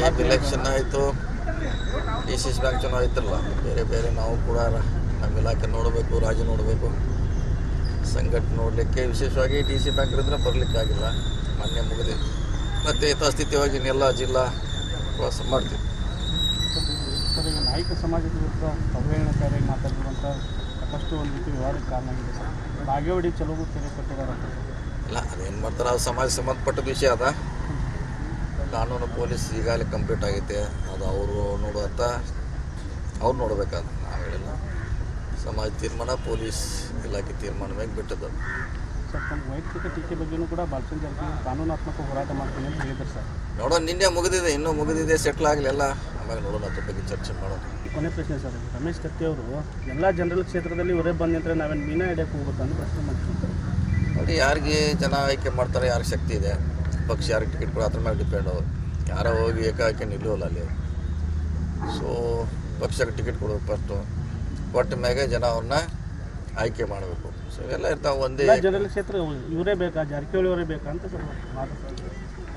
Saheb election ಆಯಿತು D C C bank ಚುನಾವ್ ಆಯ್ತಲ್ಲ ಬೇರೆ ಬೇರೆ ನಾವು ಕೂಡ ನಮ್ಮ ಇಲಾಖೆ ನೋಡಬೇಕು ರಾಜ್ಯ ನೋಡಬೇಕು. ಸಂಘಟನೆ ನೋಡಲಿಕ್ಕೆ ವಿಶೇಷವಾಗಿ ಡಿ ಸಿ ಬ್ಯಾಂಕ್ ಇದ್ರೆ ಬರಲಿಕ್ಕೆ ಆಗಿಲ್ಲ ಮೊನ್ನೆ ಮುಗಿದು. ಮತ್ತು ಯಥಾಸ್ಥಿತಿಯಾಗಿ ಎಲ್ಲ ಜಿಲ್ಲಾ ಪ್ರವಾಸ ಮಾಡ್ತೀವಿ. ನಾಯಕ ಸಮಾಜದ ವಿರುದ್ಧ ಅವಹೇಳನಕಾರಿ ಮಾತಾಡಿರುವಂಥ ಸಾಕಷ್ಟು ಒಂದು ರೀತಿ ವಿವಾದಕ್ಕೆ ಕಾರಣ ಆಗಿದೆ ಸರ್. ಬಾಗೇವಾಡಿ ಚಲೋಗೂ ತೆರೆ ಕೊಟ್ಟಿದ್ದಾರೆ ಅಂತ. ಇಲ್ಲ ಅದೇನು ಮಾಡ್ತಾರೆ ಅದು ಸಮಾಜ ಸಂಬಂಧಪಟ್ಟ ವಿಷಯ ಅದ. ಕಾನೂನು ಪೊಲೀಸ್ ಈಗಾಗಲೇ ಕಂಪ್ಲೀಟ್ ಆಗೈತೆ. ಅದು ಅವರು ನೋಡುವಂಥ ಅವ್ರು ನೋಡಬೇಕಾದ ನಾವು ಹೇಳಿಲ್ಲ. ಸಮಾಜ ತೀರ್ಮಾನ ಪೊಲೀಸ್ ಇಲಾಖೆ ತೀರ್ಮಾನ ಮೇಲೆ ಬಿಟ್ಟದ್ದು. ವೈಯಕ್ತಿಕ ಟೀಕೆ ಬಗ್ಗೆಯೂ ಕೂಡ ಬಾಲಚಂದ್ರ ಜಾರಕಿಹೊಳಿ ಕಾನೂನಾತ್ಮಕ ಹೋರಾಟ ಮಾಡ್ತೀನಿ ಅಂತ ಹೇಳಿದ್ರು ಸರ್. ನೋಡೋಣ ನಿನ್ನೆ ಮುಗಿದಿದೆ ಇನ್ನೂ ಮುಗಿದಿದೆ ಸೆಟ್ಲ್ ಆಗಲಿಲ್ಲ. ಆಮೇಲೆ ನೋಡೋಣ ಅದ್ರ ಬಗ್ಗೆ ಚರ್ಚೆ ಮಾಡೋಣ. ಕೊನೆ ಪ್ರಶ್ನೆ ಸರ್ ರಮೇಶ್ ಕತ್ತಿ ಅವರು ಎಲ್ಲ ಜನರಲ್ ಕ್ಷೇತ್ರದಲ್ಲಿ ಇವರೇ ಬಂದ ನಂತರ ನಾವೇನು ಮೀನಾ ಹಿಡಿಯಕ್ಕೆ ಹೋಗ್ಬೇಕು ಅಂತ ಪ್ರಶ್ನೆ ಮಾಡ್ತೀವಿ. ನೋಡಿ ಯಾರಿಗೆ ಜನ ಆಯ್ಕೆ ಮಾಡ್ತಾರೆ ಯಾರಿಗೆ ಶಕ್ತಿ ಇದೆ. ಪಕ್ಷ ಯಾರಿಗೆ ಟಿಕೆಟ್ ಕೊಡೋ ಅದ್ರ ಮೇಲೆ ಡಿಪೆಂಡ್ ಅವರು ಯಾರೋ ಹೋಗಿ ಏಕಾಏಕಿ ನಿಲ್ಲೋಲ್ಲ ಅಲ್ಲಿ. ಸೊ ಪಕ್ಷಕ್ಕೆ ಟಿಕೆಟ್ ಕೊಡೋದು ಫಸ್ಟು ಕೊಟ್ಟ ಮ್ಯಾಗೆ ಜನ ಅವ್ರನ್ನ ಆಯ್ಕೆ ಮಾಡಬೇಕು. ಸೊ ಇವೆಲ್ಲ ಇರ್ತಾವೆ ಒಂದೇ ಜನರಲ್ ಕ್ಷೇತ್ರ ಇವರೇ ಬೇಕಾ? ಜಾರಕಿಹೊಳಿ ಅವರೇ ಬೇಕಾ ಅಂತ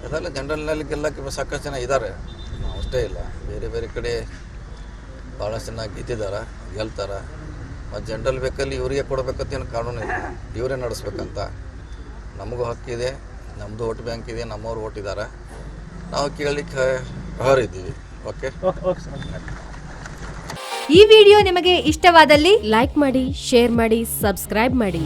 ಅದೆಲ್ಲ ಜನರಲ್ನಲ್ಲಿ ಗೆಲ್ಲಕ್ಕೆ ಸಾಕಷ್ಟು ಜನ ಇದ್ದಾರೆ. ಅಷ್ಟೇ ಇಲ್ಲ. ಬೇರೆ ಬೇರೆ ಕಡೆ ಭಾಳಷ್ಟು ಜನ ಗೆದ್ದಿದ್ದಾರೆ ಗೆಲ್ತಾರೆ. ಮತ್ತು ಜನರಲ್ ಬೇಕಲ್ಲಿ ಇವರಿಗೆ ಕೊಡಬೇಕಂತ ಏನು ಕಾನೂನು ಇಲ್ಲ. ಇವರೇ ನಡೆಸ್ಬೇಕಂತ. ನಮಗೂ ಹಕ್ಕಿದೆ. ನಮ್ಮದು ಓಟ್ ಬ್ಯಾಂಕ್ ಇದೆ ನಮ್ಮವ್ರು ಓಟ್ ಇದ್ದಾರೆ ನಾವು ಕೇಳಲಿಕ್ಕೆ ಇದ್ದೀವಿ ಓಕೆ ಓಕೆ ಓಕೆ ಓಕೆ ಈ ವಿಡಿಯೋ ನಿಮಗೆ ಇಷ್ಟವಾದಲ್ಲಿ ಲೈಕ್ ಮಾಡಿ ಶೇರ್ ಮಾಡಿ ಸಬ್ಸ್ಕ್ರೈಬ್ ಮಾಡಿ.